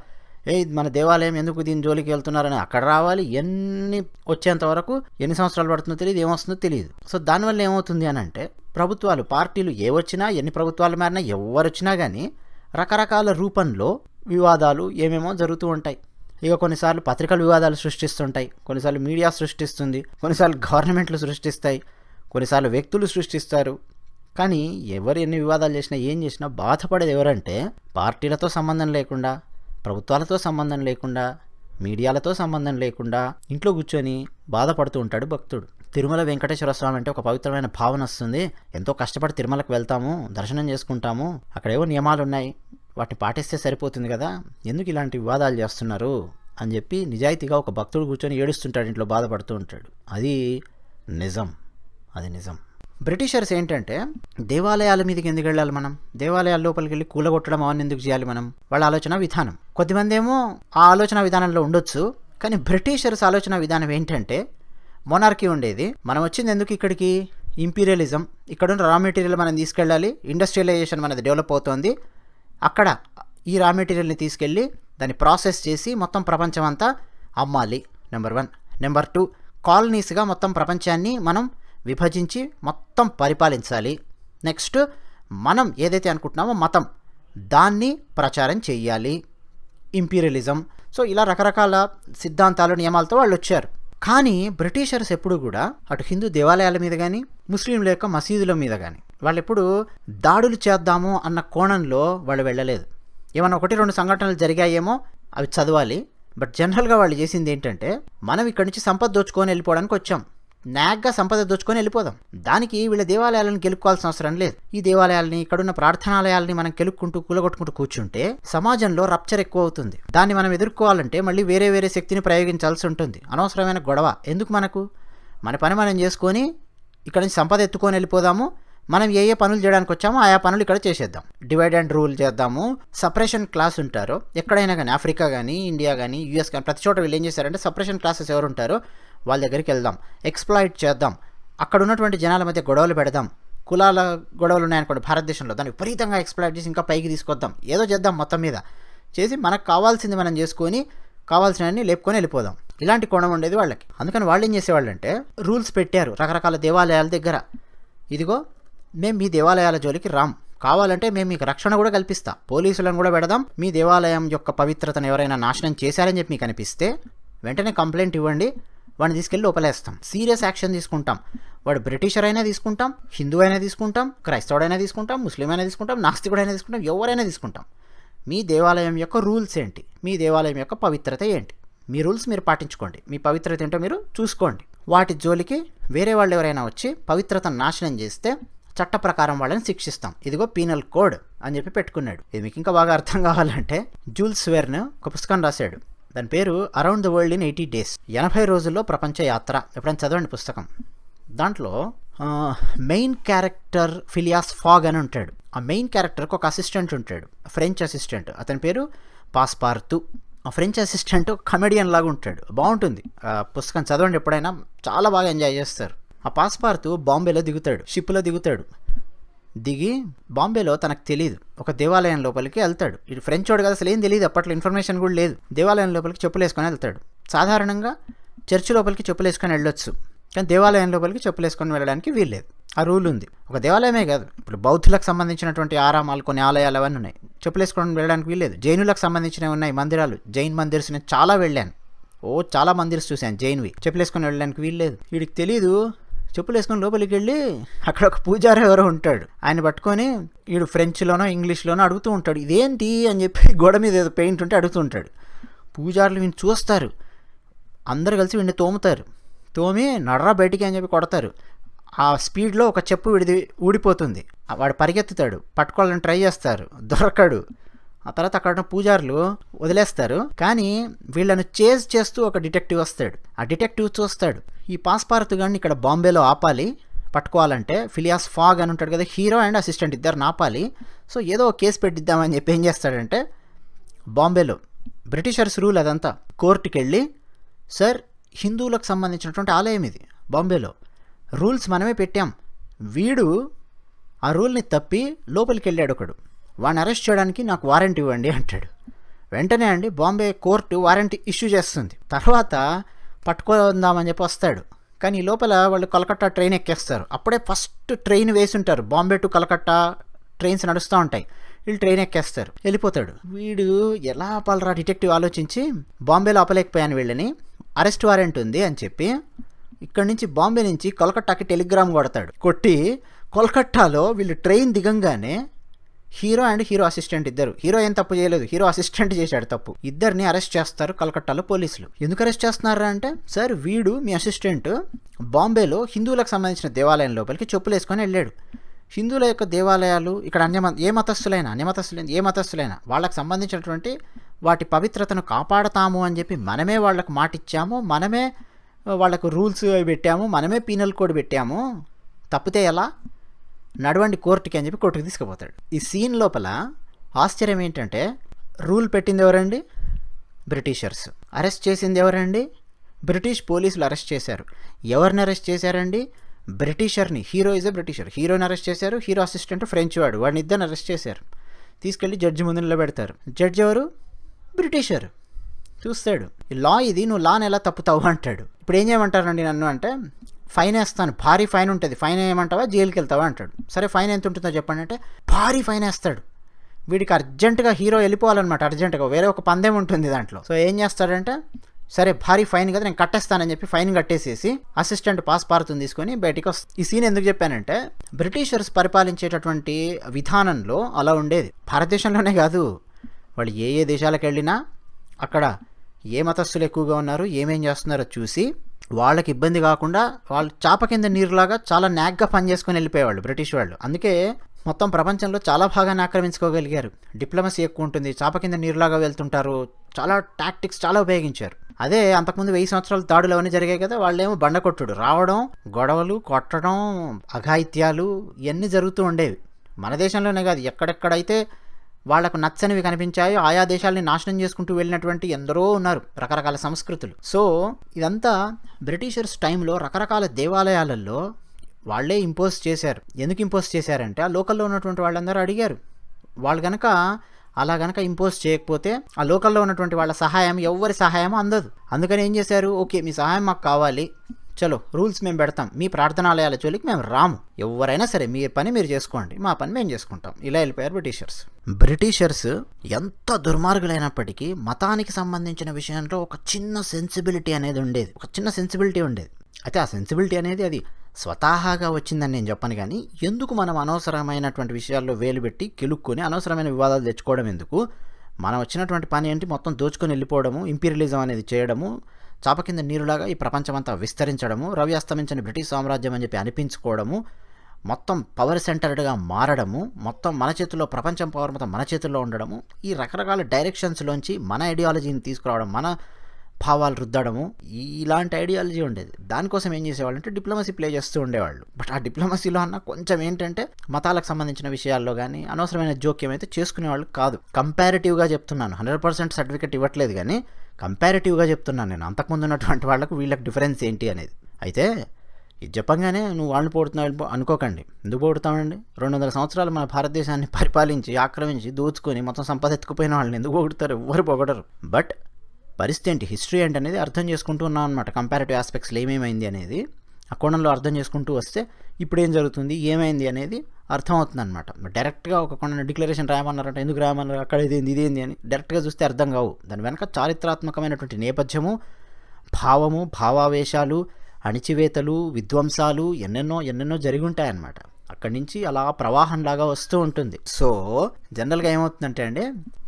ఏ మన దేవాలయం ఎందుకు దీని జోలికి వెళ్తున్నారని అక్కడ రావాలి ఎన్ని వచ్చేంత వరకు ఎన్ని సంవత్సరాలు పడుతుందో తెలియదు ఏమొస్తుందో తెలియదు. సో దానివల్ల ఏమవుతుంది అని అంటే ప్రభుత్వాలు పార్టీలు ఏ వచ్చినా ఎన్ని ప్రభుత్వాలు మారినా ఎవరు వచ్చినా కానీ రకరకాల రూపంలో వివాదాలు ఏమేమో జరుగుతూ ఉంటాయి. ఇక కొన్నిసార్లు పత్రికలు వివాదాలు సృష్టిస్తుంటాయి. కొన్నిసార్లు మీడియా సృష్టిస్తుంది. కొన్నిసార్లు గవర్నమెంట్లు సృష్టిస్తాయి. కొన్నిసార్లు వ్యక్తులు సృష్టిస్తారు. కానీ ఎవరు ఎన్ని వివాదాలు చేసినా ఏం చేసినా బాధపడేది ఎవరంటే పార్టీలతో సంబంధం లేకుండా ప్రభుత్వాలతో సంబంధం లేకుండా మీడియాలతో సంబంధం లేకుండా ఇంట్లో కూర్చొని బాధపడుతూ ఉంటాడు భక్తుడు. తిరుమల వెంకటేశ్వర స్వామి అంటే ఒక పవిత్రమైన భావన వస్తుంది. ఎంతో కష్టపడి తిరుమలకు వెళ్తాము దర్శనం చేసుకుంటాము. అక్కడేవో నియమాలు ఉన్నాయి వాటిని పాటిస్తే సరిపోతుంది కదా? ఎందుకు ఇలాంటి వివాదాలు చేస్తున్నారు? అని చెప్పి నిజాయితీగా ఒక భక్తుడు కూర్చొని ఏడుస్తుంటాడు ఇంట్లో బాధపడుతూ ఉంటాడు. అది నిజం. అది నిజం. బ్రిటిషర్స్ ఏంటంటే దేవాలయాల మీదకి ఎందుకు వెళ్ళాలి మనం? దేవాలయాల లోపలికి వెళ్ళి కూలగొట్టడం అవన్నీ ఎందుకు చేయాలి మనం? వాళ్ళ ఆలోచన విధానం. కొద్దిమంది ఏమో ఆ ఆలోచన విధానంలో ఉండొచ్చు కానీ బ్రిటిషర్స్ ఆలోచన విధానం ఏంటంటే మొనార్కీ ఉండేది. మనం వచ్చింది ఎందుకు ఇక్కడికి? ఇంపీరియలిజం. ఇక్కడున్న రా మెటీరియల్ మనం తీసుకెళ్ళాలి. ఇండస్ట్రియలైజేషన్ మనది డెవలప్ అవుతోంది. అక్కడ ఈ రా మెటీరియల్ని తీసుకెళ్ళి దాన్ని ప్రాసెస్ చేసి మొత్తం ప్రపంచం అంతా అమ్మాలి నెంబర్ వన్ నెంబర్ టూ కాలనీస్గా మొత్తం ప్రపంచాన్ని మనం విభజించి మొత్తం పరిపాలించాలి. నెక్స్ట్ మనం ఏదైతే అనుకుంటున్నామో మతం దాన్ని ప్రచారం చేయాలి ఇంపీరియలిజం సో ఇలా రకరకాల సిద్ధాంతాలు నియమాలతో వాళ్ళు వచ్చారు. కానీ బ్రిటిషర్స్ ఎప్పుడు కూడా అటు హిందూ దేవాలయాల మీద కానీ ముస్లింల యొక్క మసీదుల మీద కానీ వాళ్ళు ఎప్పుడు దాడులు చేద్దాము అన్న కోణంలో వాళ్ళు వెళ్ళలేదు. ఏమన్నా ఒకటి రెండు సంఘటనలు జరిగాయేమో అవి చదవాలి. బట్ జనరల్గా వాళ్ళు చేసింది ఏంటంటే మనం ఇక్కడి నుంచి సంపద దోచుకొని వెళ్ళిపోవడానికి వచ్చాం. నాగ్గా సంపద దోచుకొని వెళ్ళిపోదాం. దానికి వీళ్ళ దేవాలయాలను గెలుపుకోవాల్సిన అవసరం లేదు. ఈ దేవాలయాల్ని ఇక్కడున్న ప్రార్థనాలయాల్ని మనం గెలుక్కుంటూ కూలగొట్టుకుంటూ కూర్చుంటే సమాజంలో రప్చర్ ఎక్కువ అవుతుంది దాన్ని మనం ఎదుర్కోవాలంటే మళ్ళీ వేరే వేరే శక్తిని ప్రయోగించాల్సి ఉంటుంది. అనవసరమైన గొడవ. ఎందుకు మనకు? మన పని మనం చేసుకొని ఇక్కడి నుంచి సంపద ఎత్తుకొని వెళ్ళిపోదాము. మనం ఏ ఏ పనులు చేయడానికి వచ్చామో ఆయా పనులు ఇక్కడ చేసేద్దాం. డివైడ్ అండ్ రూల్ చేద్దాము. సపరేషన్ క్లాస్ ఉంటారు. ఎక్కడైనా కానీ ఆఫ్రికా కానీ ఇండియా కానీ యూఎస్ కానీ ప్రతి చోట వీళ్ళు ఏం చేశారంటే సపరేషన్ క్లాసెస్ ఎవరు ఉంటారో వాళ్ళ దగ్గరికి వెళ్దాం. ఎక్స్ప్లాయిట్ చేద్దాం. అక్కడ ఉన్నటువంటి జనాల మధ్య గొడవలు పెడదాం. కులాల గొడవలు ఉన్నాయనుకోండి భారతదేశంలో. దాన్ని విపరీతంగా ఎక్స్ప్లాయిట్ చేసి ఇంకా పైకి తీసుకొద్దాం. ఏదో చేద్దాం మొత్తం మీద. చేసి మనకు కావాల్సింది మనం చేసుకొని కావాల్సినవన్నీ లేపుకొని వెళ్ళిపోదాం. ఇలాంటి కోణం ఉండేది వాళ్ళకి. అందుకని వాళ్ళు ఏం చేసేవాళ్ళంటే రూల్స్ పెట్టారు రకరకాల దేవాలయాల దగ్గర. ఇదిగో మేము మీ దేవాలయాల జోలికి రాం. కావాలంటే మేము మీకు రక్షణ కూడా కల్పిస్తాం. పోలీసులను కూడా పెడదాం. మీ దేవాలయం యొక్క పవిత్రతను ఎవరైనా నాశనం చేశారని చెప్పి మీకు అనిపిస్తే వెంటనే కంప్లైంట్ ఇవ్వండి. వాడిని తీసుకెళ్ళి లోపలేస్తాం. సీరియస్ యాక్షన్ తీసుకుంటాం. వాడు బ్రిటిషర్ అయినా తీసుకుంటాం హిందూ అయినా తీసుకుంటాం క్రైస్తవుడైనా తీసుకుంటాం ముస్లిం అయినా తీసుకుంటాం నాస్తికుడైనా తీసుకుంటాం ఎవరైనా తీసుకుంటాం. మీ దేవాలయం యొక్క రూల్స్ ఏంటి? మీ దేవాలయం యొక్క పవిత్రత ఏంటి? మీ రూల్స్ మీరు పాటించుకోండి. మీ పవిత్రత ఏంటో మీరు చూసుకోండి. వాటి జోలికి వేరే వాళ్ళు ఎవరైనా వచ్చి పవిత్రతను నాశనం చేస్తే చట్ట ప్రకారం వాళ్ళని శిక్షిస్తాం. ఇదిగో పీనల్ కోడ్ అని చెప్పి పెట్టుకున్నాడు. ఇది మీకు ఇంకా బాగా అర్థం కావాలంటే జూల్స్ వెర్న్ ఒక పుస్తకం రాశాడు. దాని పేరు around the world in eighty days ఎనభై రోజుల్లో ప్రపంచ యాత్ర. ఎప్పుడైనా చదవండి పుస్తకం. దాంట్లో మెయిన్ క్యారెక్టర్ ఫిలియాస్ ఫాగ్ అని ఉంటాడు. ఆ మెయిన్ క్యారెక్టర్కి ఒక అసిస్టెంట్ ఉంటాడు. ఫ్రెంచ్ అసిస్టెంట్ అతని పేరు పాస్పార్తు ఆ ఫ్రెంచ్ అసిస్టెంట్ కమెడియన్ లాగా ఉంటాడు. బాగుంటుంది. పుస్తకం చదవండి ఎప్పుడైనా. చాలా బాగా ఎంజాయ్ చేస్తారు. ఆ పాస్పార్తు బాంబేలో దిగుతాడు షిప్లో దిగుతాడు. దిగి బాంబేలో తనకు తెలియదు ఒక దేవాలయం లోపలికి వెళ్తాడు. ఇటు ఫ్రెంచ్ వాడు కదా అసలు ఏం తెలియదు అప్పట్లో ఇన్ఫర్మేషన్ కూడా లేదు. దేవాలయం లోపలికి చెప్పులు వేసుకొని వెళ్తాడు. సాధారణంగా చర్చి లోపలికి చెప్పులు వేసుకొని వెళ్ళొచ్చు. కానీ దేవాలయం లోపలికి చెప్పులు వేసుకొని వెళ్ళడానికి వీల్లేదు. ఆ రూల్ ఉంది. ఒక దేవాలయమే కాదు. ఇప్పుడు బౌద్ధులకు సంబంధించినటువంటి ఆరామాలు కొన్ని ఆలయాలు అవన్నీ ఉన్నాయి. చెప్పులు వేసుకొని వెళ్ళడానికి వీల్లేదు. జైనులకు సంబంధించినవి ఉన్నాయి. మందిరాలు. జైన్ మందిర్స్ నేను చాలా వెళ్ళాను. ఓ చాలా మందిర్స్ చూశాను జైన్వి. చెప్పులు వేసుకొని వెళ్ళడానికి వీల్లేదు. వీడికి తెలియదు చెప్పులు వేసుకొని లోపలికి వెళ్ళి అక్కడ ఒక పూజారి ఎవరో ఉంటాడు. ఆయన పట్టుకొని వీడు ఫ్రెంచ్లోనో ఇంగ్లీష్లోనో అడుగుతూ ఉంటాడు. ఇదేంటి? అని చెప్పి గోడ మీద ఏదో పెయింట్ ఉంటే అడుగుతూ ఉంటాడు. పూజారులు వీడిని చూస్తారు. అందరు కలిసి వీడిని తోముతారు. తోమి నడరా బయటికి అని చెప్పి కొడతారు. ఆ స్పీడ్లో ఒక చెప్పు విడిది ఊడిపోతుంది. వాడు పరిగెత్తుతాడు. పట్టుకోవాలని ట్రై చేస్తారు. దొరకడు. ఆ తర్వాత అక్కడ ఉన్న పూజారులు వదిలేస్తారు. కానీ వీళ్ళను చేజ్ చేస్తూ ఒక డిటెక్టివ్ వస్తాడు. ఆ డిటెక్టివ్ చూస్తాడు. ఈ పాస్పార్త్ గారిని ఇక్కడ బాంబేలో ఆపాలి. పట్టుకోవాలంటే ఫిలియాస్ ఫాగ్ అని ఉంటాడు కదా హీరో అండ్ అసిస్టెంట్ ఇద్దరు ఆపాలి. సో ఏదో ఒక కేసు పెట్టిద్దామని చెప్పి ఏం చేస్తాడంటే బాంబేలో బ్రిటిషర్స్ రూల్ అదంతా. కోర్టుకి వెళ్ళి సార్ హిందువులకు సంబంధించినటువంటి ఆలయం ఇది బాంబేలో. రూల్స్ మనమే పెట్టాం. వీడు ఆ రూల్ని తప్పి లోపలికి వెళ్ళాడు ఒకడు. వాడిని అరెస్ట్ చేయడానికి నాకు వారెంట్ ఇవ్వండి అంటాడు. వెంటనే అండి బాంబే కోర్టు వారెంట్ ఇష్యూ చేస్తుంది. తర్వాత పట్టుకుందామని చెప్పి వస్తాడు. కానీ ఈ లోపల వాళ్ళు కలకత్తా ట్రైన్ ఎక్కేస్తారు. అప్పుడే ఫస్ట్ ట్రైన్ వేసి ఉంటారు. బాంబే టు కలకత్తా ట్రైన్స్ నడుస్తూ ఉంటాయి. వీళ్ళు ట్రైన్ ఎక్కేస్తారు. వెళ్ళిపోతాడు. వీడు ఎలా పలరా డిటెక్టివ్ ఆలోచించి బాంబే లోపలేకపోయాను వీళ్ళని. అరెస్ట్ వారెంట్ ఉంది అని చెప్పి ఇక్కడి నుంచి బాంబే నుంచి కోల్కట్టాకి టెలిగ్రామ్ కొడతాడు. కొట్టి కోల్కట్టాలో వీళ్ళు ట్రైన్ దిగంగానే హీరో అండ్ హీరో అసిస్టెంట్ ఇద్దరు. హీరో ఏం తప్పు చేయలేదు. హీరో అసిస్టెంట్ చేశాడు తప్పు. ఇద్దరిని అరెస్ట్ చేస్తారు కలకట్టాలో పోలీసులు. ఎందుకు అరెస్ట్ చేస్తున్నారా అంటే సార్ వీడు మీ అసిస్టెంట్ బాంబేలో హిందువులకు సంబంధించిన దేవాలయం లోపలికి చెప్పులు వేసుకొని వెళ్ళాడు. హిందువుల యొక్క దేవాలయాలు ఇక్కడ అన్య ఏ మతస్థులైనా అన్య మతస్థులైనా ఏ మతస్థులైనా వాళ్ళకి సంబంధించినటువంటి వాటి పవిత్రతను కాపాడతాము అని చెప్పి మనమే వాళ్ళకు మాట ఇచ్చాము మనమే వాళ్ళకు రూల్స్ పెట్టాము మనమే పీనల్ కోడ్ పెట్టాము. తప్పితే ఎలా? నడవండి కోర్టుకి అని చెప్పి కోర్టుకి తీసుకుపోతాడు. ఈ సీన్ లోపల ఆశ్చర్యం ఏంటంటే రూల్ పెట్టింది ఎవరండి? బ్రిటిషర్స్. అరెస్ట్ చేసింది ఎవరండి? బ్రిటిష్ పోలీసులు అరెస్ట్ చేశారు. ఎవరిని అరెస్ట్ చేశారండి? బ్రిటిషర్ని. Hero is a Britisher. హీరోని అరెస్ట్ చేశారు. హీరో అసిస్టెంట్ ఫ్రెంచ్ వాడు. వాడిని ఇద్దరిని అరెస్ట్ చేశారు. తీసుకెళ్ళి జడ్జి ముందు నిలబెడతారు. జడ్జి ఎవరు? బ్రిటిషర్. చూస్తాడు. ఈ లా ఇది నువ్వు లాని ఎలా తప్పుతావు అంటాడు. ఇప్పుడు ఏం చేయమంటారండి నన్ను అంటే ఫైన్ వేస్తాను. భారీ ఫైన్ ఉంటుంది. ఫైన్ ఏమంటావా జైలుకి వెళ్తావా అంటాడు. సరే ఫైన్ ఎంత ఉంటుందో చెప్పండి అంటే భారీ ఫైన్ వేస్తాడు. వీడికి అర్జెంటుగా హీరో వెళ్ళిపోవాలన్నమాట అర్జెంటుగా. వేరే ఒక పందెం ఉంటుంది దాంట్లో. సో ఏం చేస్తాడంటే సరే భారీ ఫైన్ కదా నేను కట్టేస్తానని చెప్పి ఫైన్ కట్టేసేసి అసిస్టెంట్ పాస్ పారుతుంది తీసుకొని బయటికి వస్తుంది ఈ సీన్ ఎందుకు చెప్పానంటే బ్రిటిషర్స్ పరిపాలించేటటువంటి విధానంలో అలా ఉండేది. భారతదేశంలోనే కాదు. వాళ్ళు ఏ ఏ దేశాలకు వెళ్ళినా అక్కడ ఏ మతస్థులు ఎక్కువగా ఉన్నారు ఏమేం చేస్తున్నారో చూసి వాళ్ళకి ఇబ్బంది కాకుండా వాళ్ళు చాప కింద నీరులాగా చాలా నాగ్గా పనిచేసుకొని వెళ్ళిపోయేవాళ్ళు బ్రిటిష్ వాళ్ళు. అందుకే మొత్తం ప్రపంచంలో చాలా భాగాన్ని ఆక్రమించుకోగలిగారు. డిప్లొమసీ ఎక్కువ ఉంటుంది చాప కింద నీరులాగా వెళ్తుంటారు చాలా టాక్టిక్స్ చాలా ఉపయోగించారు. అదే అంతకుముందు వెయ్యి సంవత్సరాలు దాడులు అవన్నీ జరిగాయి కదా వాళ్ళేమో బండ కొట్టుడు రావడం గొడవలు కొట్టడం అఘాయిత్యాలు ఇవన్నీ జరుగుతూ ఉండేవి. మన దేశంలోనే కాదు ఎక్కడెక్కడైతే వాళ్ళకు నచ్చనివి కనిపించాయో ఆయా దేశాలని నాశనం చేసుకుంటూ వెళ్ళినటువంటి ఎందరో ఉన్నారు రకరకాల సంస్కృతులు. సో ఇదంతా బ్రిటిషర్స్ టైంలో రకరకాల దేవాలయాలలో వాళ్ళే ఇంపోజ్ చేశారు. ఎందుకు ఇంపోజ్ చేశారంటే ఆ లోకల్లో ఉన్నటువంటి వాళ్ళందరూ అడిగారు. వాళ్ళు కనుక అలా గనక ఇంపోజ్ చేయకపోతే ఆ లోకల్లో ఉన్నటువంటి వాళ్ళ సహాయం ఎవరి సహాయం అందదు. అందుకని ఏం చేశారు? ఓకే మీ సహాయం మాకు కావాలి. చలో రూల్స్ మేము పెడతాం. మీ ప్రార్థనాలయాల జోలికి మేము రాము. ఎవరైనా సరే మీ పని మీరు చేసుకోండి. మా పని మేము చేసుకుంటాం. ఇలా వెళ్ళిపోయారు బ్రిటిషర్స్. బ్రిటిషర్స్ ఎంత దుర్మార్గులైనప్పటికీ మతానికి సంబంధించిన విషయంలో ఒక చిన్న సెన్సిబిలిటీ అనేది ఉండేది. ఒక చిన్న సెన్సిబిలిటీ ఉండేది. అయితే ఆ సెన్సిబిలిటీ అనేది అది స్వతహాగా వచ్చిందని నేను చెప్పను కానీ ఎందుకు మనం అనవసరమైనటువంటి విషయాల్లో వేలు పెట్టి కెలుక్కొని అనవసరమైన వివాదాలు తెచ్చుకోవడం ఎందుకు? మనం వచ్చినటువంటి పని ఏంటి? మొత్తం దోచుకొని వెళ్ళిపోవడము ఇంపీరియలిజం అనేది చేయడము చాప కింద నీరులాగా ఈ ప్రపంచమంతా విస్తరించడము రవి అస్తమించని బ్రిటిష్ సామ్రాజ్యం అని చెప్పి అనిపించుకోవడము మొత్తం పవర్ సెంటర్డ్గా మారడము మొత్తం మన చేతుల్లో ప్రపంచం పవర్ మొత్తం మన చేతుల్లో ఉండడము ఈ రకరకాల డైరెక్షన్స్లోంచి మన ఐడియాలజీని తీసుకురావడం మన భావాలు రుద్దడము ఇలాంటి ఐడియాలజీ ఉండేది. దానికోసం ఏం చేసేవాళ్ళు అంటే డిప్లొమసీ ప్లే చేస్తూ ఉండేవాళ్ళు. బట్ ఆ డిప్లొమసీలో అన్న కొంచెం ఏంటంటే మతాలకు సంబంధించిన విషయాల్లో కానీ అనవసరమైన జోక్యం అయితే చేసుకునేవాళ్ళు కాదు. కంపారిటివ్గా చెప్తున్నాను. హండ్రెడ్ పర్సెంట్ సర్టిఫికేట్ ఇవ్వట్లేదు కానీ కంపారిటివ్గా చెప్తున్నాను నేను. అంతకుముందు ఉన్నటువంటి వాళ్ళకు వీళ్ళకి డిఫరెన్స్ ఏంటి అనేది. అయితే ఇది చెప్పంగానే నువ్వు వాళ్ళని పోడుతున్నావు అనుకోకండి. ఎందుకు పోడుతామండి? రెండు వందల సంవత్సరాలు మన భారతదేశాన్ని పరిపాలించి ఆక్రమించి దోచుకొని మొత్తం సంపద ఎత్తుకుపోయిన వాళ్ళని ఎందుకు పోగొడతారు? ఎవ్వరు పొగడరు. బట్ పరిస్థితి ఏంటి? హిస్టరీ ఏంటి అనేది అర్థం చేసుకుంటూ ఉన్నాం అనమాట కంపారిటివ్ ఆస్పెక్ట్స్లో ఏమేమైంది అనేది ఆ కోణంలో అర్థం చేసుకుంటూ వస్తే ఇప్పుడు ఏం జరుగుతుంది? ఏమైంది అనేది అర్థమవుతుంది అనమాట డైరెక్ట్గా ఒక కొన్ని డిక్లరేషన్ రాయమన్నారంటే ఎందుకు రాయమన్నారు? అక్కడ ఇదేంది ఇదేంది అని డైరెక్ట్గా చూస్తే అర్థం కావు. దాని వెనక చారిత్రాత్మకమైనటువంటి నేపథ్యము భావము భావావేశాలు అణిచివేతలు విధ్వంసాలు ఎన్నెన్నో ఎన్నెన్నో జరిగి ఉంటాయన్నమాట అక్కడి నుంచి అలా ప్రవాహంలాగా వస్తూ ఉంటుంది. సో జనరల్గా ఏమవుతుందంటే అండి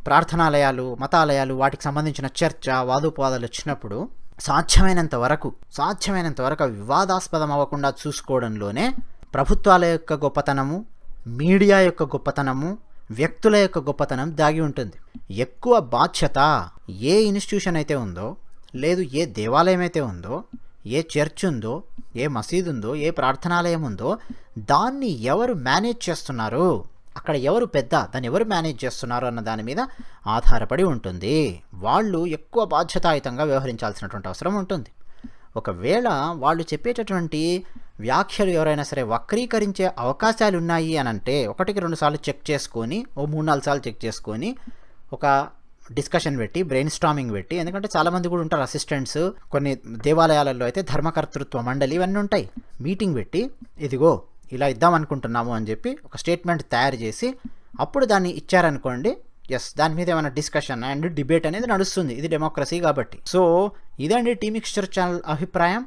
ప్రార్థనాలయాలు మతాలయాలు వాటికి సంబంధించిన చర్చ వాదోపవాదాలు వచ్చినప్పుడు సాధ్యమైనంత వరకు సాధ్యమైనంత వరకు వివాదాస్పదం అవ్వకుండా చూసుకోవడంలోనే ప్రభుత్వాల యొక్క గొప్పతనము మీడియా యొక్క గొప్పతనము వ్యక్తుల యొక్క గొప్పతనం దాగి ఉంటుంది. ఎక్కువ బాధ్యత ఏ ఇన్స్టిట్యూషన్ అయితే ఉందో లేదు ఏ దేవాలయం అయితే ఉందో ఏ చర్చ్ ఉందో ఏ మసీదు ఉందో ఏ ప్రార్థనాలయం ఉందో దాన్ని ఎవరు మేనేజ్ చేస్తున్నారు? అక్కడ ఎవరు పెద్ద దాన్ని ఎవరు మేనేజ్ చేస్తున్నారు అన్న దాని మీద ఆధారపడి ఉంటుంది. వాళ్ళు ఎక్కువ బాధ్యతాయుతంగా వ్యవహరించాల్సినటువంటి అవసరం ఉంటుంది. ఒకవేళ వాళ్ళు చెప్పేటటువంటి వ్యాఖ్యలు ఎవరైనా సరే వక్రీకరించే అవకాశాలు ఉన్నాయి అని అంటే ఒకటికి రెండు సార్లు చెక్ చేసుకొని ఓ మూడు నాలుగు సార్లు చెక్ చేసుకొని ఒక డిస్కషన్ పెట్టి బ్రెయిన్ స్టామింగ్ పెట్టి ఎందుకంటే చాలామంది కూడా ఉంటారు అసిస్టెంట్స్ కొన్ని దేవాలయాలలో అయితే ధర్మకర్తృత్వ మండలి ఇవన్నీ ఉంటాయి. మీటింగ్ పెట్టి ఇదిగో ఇలా ఇద్దాం అనుకుంటున్నాము అని చెప్పి ఒక స్టేట్మెంట్ తయారు చేసి అప్పుడు దాన్ని ఇచ్చారనుకోండి ఎస్ దాని మీద ఏమైనా డిస్కషన్ అండ్ డిబేట్ అనేది నడుస్తుంది. ఇది డెమోక్రసీ కాబట్టి. సో ఇదండి టీమిక్స్చర్ ఛానల్ అభిప్రాయం.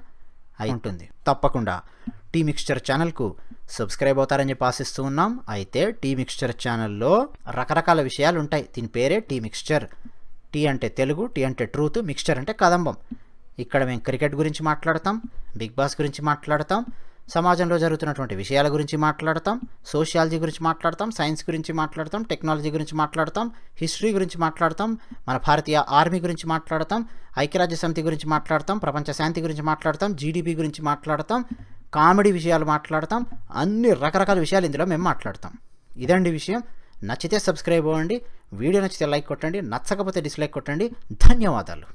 ఉంటుంది. తప్పకుండా. టీ మిక్స్చర్ ఛానల్కు సబ్స్క్రైబ్ అవుతారని చెప్పి ఆశిస్తూ ఉన్నాం. అయితే టీ మిక్స్చర్ ఛానల్లో రకరకాల విషయాలు ఉంటాయి. దీని పేరే టీ మిక్స్చర్. టీ అంటే తెలుగు టీ అంటే ట్రూత్ మిక్స్చర్ అంటే కదంబం. ఇక్కడ మేము క్రికెట్ గురించి మాట్లాడతాం బిగ్ బాస్ గురించి మాట్లాడతాం సమాజంలో జరుగుతున్నటువంటి విషయాల గురించి మాట్లాడతాం సోషియాలజీ గురించి మాట్లాడతాం సైన్స్ గురించి మాట్లాడతాం టెక్నాలజీ గురించి మాట్లాడతాం హిస్టరీ గురించి మాట్లాడతాం మన భారతీయ ఆర్మీ గురించి మాట్లాడతాం ఐక్యరాజ్య సమితి గురించి మాట్లాడతాం ప్రపంచ శాంతి గురించి మాట్లాడతాం జీడిపి గురించి మాట్లాడతాం కామెడీ విషయాలు మాట్లాడతాం అన్ని రకరకాల విషయాలు ఇందులో మేము మాట్లాడతాం. ఇదండి విషయం. నచ్చితే సబ్స్క్రైబ్ అవ్వండి. వీడియో నచ్చితే లైక్ కొట్టండి. నచ్చకపోతే డిస్లైక్ కొట్టండి. ధన్యవాదాలు.